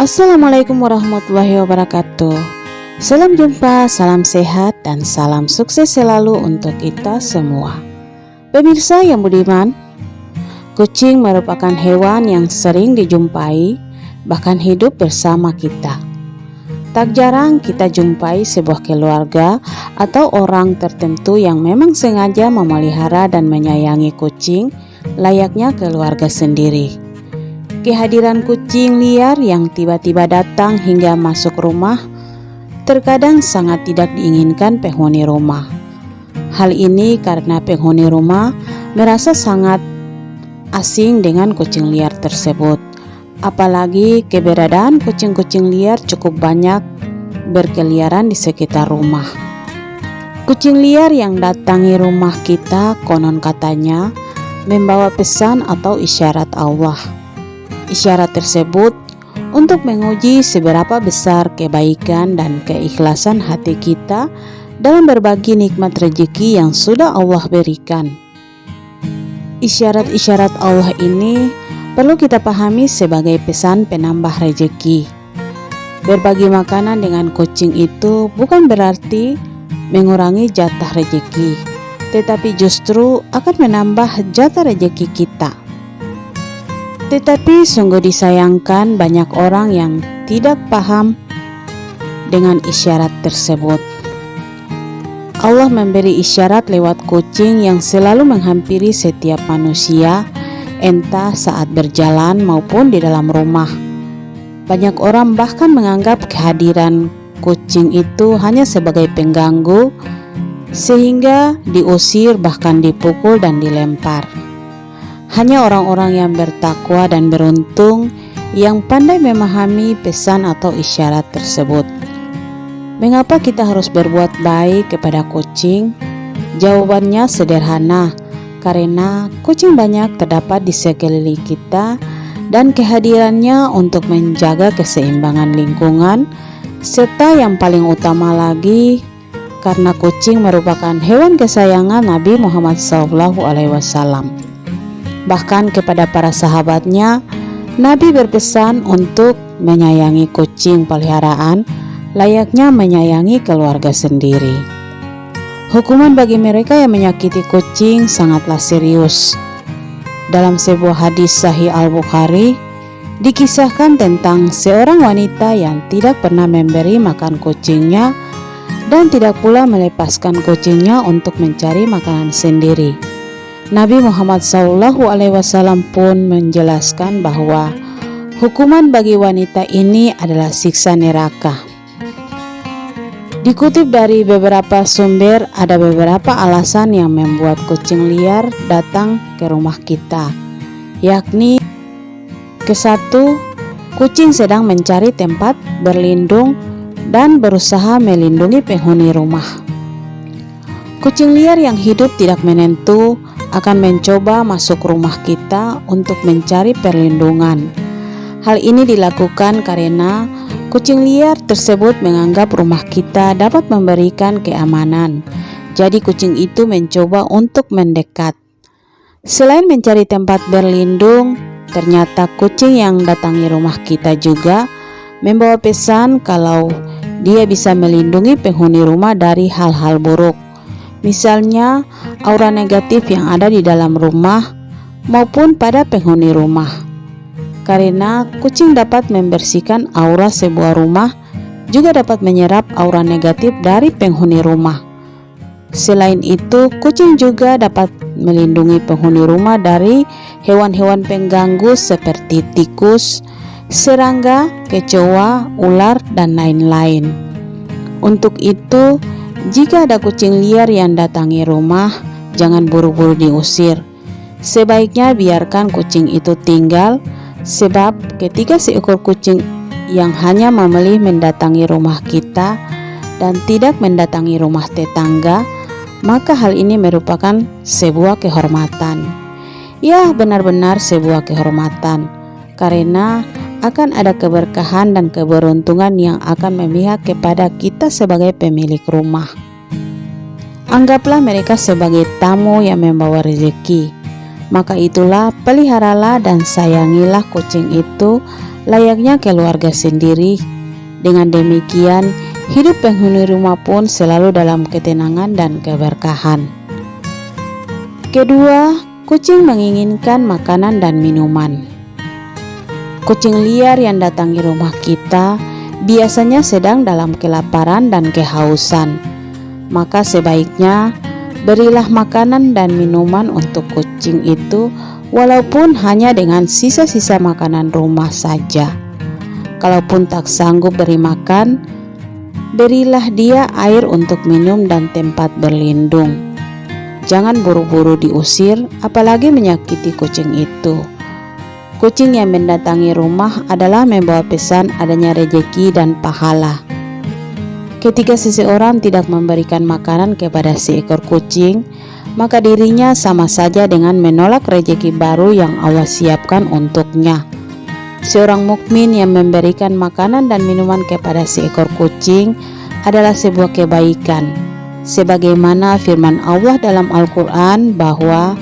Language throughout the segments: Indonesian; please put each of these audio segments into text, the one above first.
Assalamualaikum warahmatullahi wabarakatuh. Salam jumpa, salam sehat, dan salam sukses selalu untuk kita semua. Pemirsa yang budiman, kucing merupakan hewan yang sering dijumpai, bahkan hidup bersama kita. Tak jarang kita jumpai sebuah keluarga atau orang tertentu yang memang sengaja memelihara dan menyayangi kucing, layaknya keluarga sendiri. Kehadiran kucing liar yang tiba-tiba datang hingga masuk rumah terkadang sangat tidak diinginkan penghuni rumah. Hal ini karena penghuni rumah merasa sangat asing dengan kucing liar tersebut. Apalagi keberadaan kucing-kucing liar cukup banyak berkeliaran di sekitar rumah. Kucing liar yang datangi rumah kita konon katanya membawa pesan atau isyarat Allah. Isyarat tersebut untuk menguji seberapa besar kebaikan dan keikhlasan hati kita dalam berbagi nikmat rezeki yang sudah Allah berikan. Isyarat-isyarat Allah ini perlu kita pahami sebagai pesan penambah rezeki. Berbagi makanan dengan kucing itu bukan berarti mengurangi jatah rezeki, tetapi justru akan menambah jatah rezeki kita. Tetapi sungguh disayangkan banyak orang yang tidak paham dengan isyarat tersebut. Allah memberi isyarat lewat kucing yang selalu menghampiri setiap manusia, entah saat berjalan maupun di dalam rumah. Banyak orang bahkan menganggap kehadiran kucing itu hanya sebagai pengganggu, sehingga diusir, bahkan dipukul, dan dilempar. Hanya orang-orang yang bertakwa dan beruntung yang pandai memahami pesan atau isyarat tersebut. Mengapa kita harus berbuat baik kepada kucing? Jawabannya sederhana, karena kucing banyak terdapat di sekeliling kita dan kehadirannya untuk menjaga keseimbangan lingkungan serta yang paling utama lagi karena kucing merupakan hewan kesayangan Nabi Muhammad SAW. Bahkan kepada para sahabatnya, Nabi berpesan untuk menyayangi kucing peliharaan layaknya menyayangi keluarga sendiri. Hukuman bagi mereka yang menyakiti kucing sangatlah serius. Dalam sebuah hadis Sahih Al-Bukhari, dikisahkan tentang seorang wanita yang tidak pernah memberi makan kucingnya dan tidak pula melepaskan kucingnya untuk mencari makanan sendiri. Nabi Muhammad SAW pun menjelaskan bahwa hukuman bagi wanita ini adalah siksa neraka. Dikutip dari beberapa sumber, ada beberapa alasan yang membuat kucing liar datang ke rumah kita, yakni ke satu, kucing sedang mencari tempat berlindung dan berusaha melindungi penghuni rumah. Kucing liar yang hidup tidak menentu akan mencoba masuk rumah kita untuk mencari perlindungan. Hal ini dilakukan karena kucing liar tersebut menganggap rumah kita dapat memberikan keamanan. Jadi kucing itu mencoba untuk mendekat. Selain mencari tempat berlindung, ternyata kucing yang datangi rumah kita juga membawa pesan kalau dia bisa melindungi penghuni rumah dari hal-hal buruk. Misalnya, aura negatif yang ada di dalam rumah maupun pada penghuni rumah. Karena kucing dapat membersihkan aura sebuah rumah, juga dapat menyerap aura negatif dari penghuni rumah. Selain itu, kucing juga dapat melindungi penghuni rumah dari hewan-hewan pengganggu seperti tikus, serangga, kecoa, ular, dan lain-lain. Untuk itu, jika ada kucing liar yang datangi rumah, jangan buru-buru diusir. Sebaiknya biarkan kucing itu tinggal, sebab ketika seekor kucing yang hanya memilih mendatangi rumah kita dan tidak mendatangi rumah tetangga, maka hal ini merupakan sebuah kehormatan. Ya, benar-benar sebuah kehormatan, karena akan ada keberkahan dan keberuntungan yang akan memihak kepada kita sebagai pemilik rumah. Anggaplah mereka sebagai tamu yang membawa rezeki. Maka itulah peliharalah dan sayangilah kucing itu layaknya keluarga sendiri. Dengan demikian, hidup penghuni rumah pun selalu dalam ketenangan dan keberkahan. Kedua, kucing menginginkan makanan dan minuman. Kucing liar yang datangi rumah kita biasanya sedang dalam kelaparan dan kehausan. Maka sebaiknya berilah makanan dan minuman untuk kucing itu walaupun hanya dengan sisa-sisa makanan rumah saja. Kalaupun tak sanggup beri makan, berilah dia air untuk minum dan tempat berlindung. Jangan buru-buru diusir, apalagi menyakiti kucing itu. Kucing yang mendatangi rumah adalah membawa pesan adanya rejeki dan pahala. Ketika seseorang tidak memberikan makanan kepada seekor kucing, maka dirinya sama saja dengan menolak rejeki baru yang Allah siapkan untuknya. Seorang mukmin yang memberikan makanan dan minuman kepada seekor kucing adalah sebuah kebaikan. Sebagaimana firman Allah dalam Al-Quran bahwa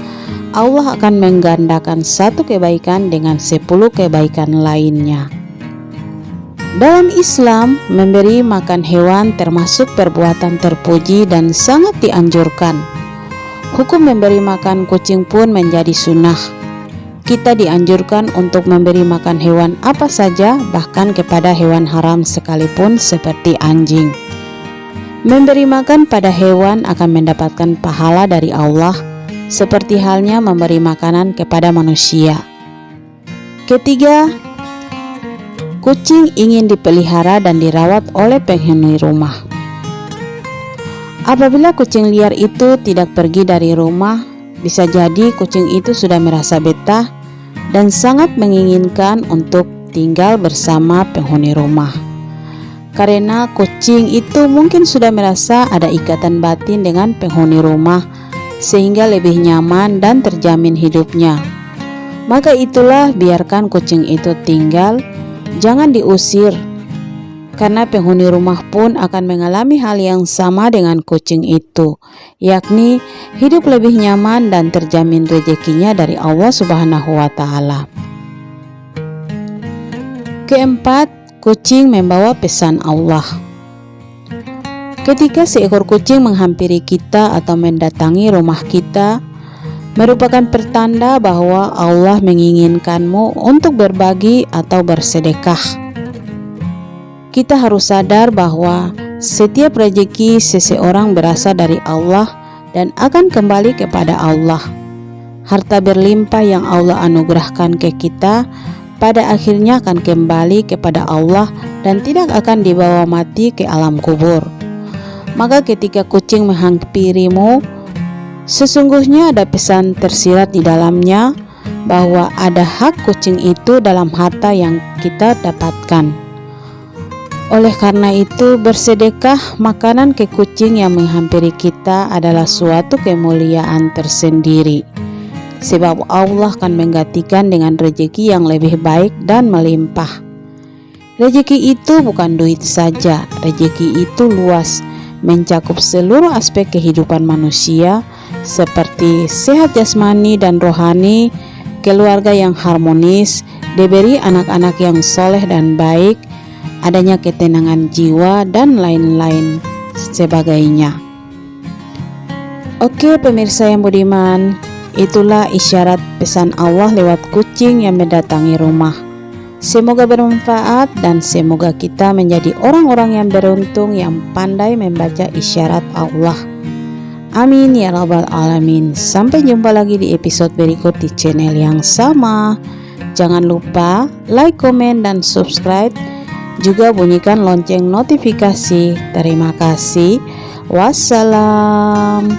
Allah akan menggandakan satu kebaikan dengan sepuluh kebaikan lainnya. Dalam Islam, memberi makan hewan termasuk perbuatan terpuji dan sangat dianjurkan. Hukum memberi makan kucing pun menjadi sunnah. Kita dianjurkan untuk memberi makan hewan apa saja, bahkan kepada hewan haram sekalipun, seperti anjing. Memberi makan pada hewan akan mendapatkan pahala dari Allah, seperti halnya memberi makanan kepada manusia. Ketiga, kucing ingin dipelihara dan dirawat oleh penghuni rumah. Apabila kucing liar itu tidak pergi dari rumah, bisa jadi kucing itu sudah merasa betah dan sangat menginginkan untuk tinggal bersama penghuni rumah. Karena kucing itu mungkin sudah merasa ada ikatan batin dengan penghuni rumah, sehingga lebih nyaman dan terjamin hidupnya. Maka itulah biarkan kucing itu tinggal, jangan diusir karena penghuni rumah pun akan mengalami hal yang sama dengan kucing itu, yakni hidup lebih nyaman dan terjamin rezekinya dari Allah Subhanahu wa Ta'ala. Keempat, kucing membawa pesan Allah. Ketika seekor kucing menghampiri kita atau mendatangi rumah kita, merupakan pertanda bahwa Allah menginginkanmu untuk berbagi atau bersedekah kita harus sadar bahwa setiap rezeki seseorang berasal dari Allah dan akan kembali kepada Allah. Harta berlimpah yang Allah anugerahkan ke kita pada akhirnya akan kembali kepada Allah dan tidak akan dibawa mati ke alam kubur. Maka ketika kucing menghampirimu, sesungguhnya ada pesan tersirat di dalamnya bahwa ada hak kucing itu dalam harta yang kita dapatkan. Oleh karena itu, bersedekah makanan ke kucing yang menghampiri kita adalah suatu kemuliaan tersendiri. Sebab Allah akan menggantikan dengan rejeki yang lebih baik dan melimpah. Rejeki itu bukan duit saja, rejeki itu luas, mencakup seluruh aspek kehidupan manusia seperti sehat jasmani dan rohani, keluarga yang harmonis, diberi anak-anak yang soleh dan baik, adanya ketenangan jiwa, dan lain-lain sebagainya. Oke, pemirsa yang budiman, itulah isyarat pesan Allah lewat kucing yang mendatangi rumah. Semoga bermanfaat dan semoga kita menjadi orang-orang yang beruntung yang pandai membaca isyarat Allah. Amin ya rabbal alamin. Sampai jumpa lagi di episode berikut di channel yang sama. Jangan lupa like, komen, dan subscribe juga bunyikan lonceng notifikasi. Terima kasih. Wassalam.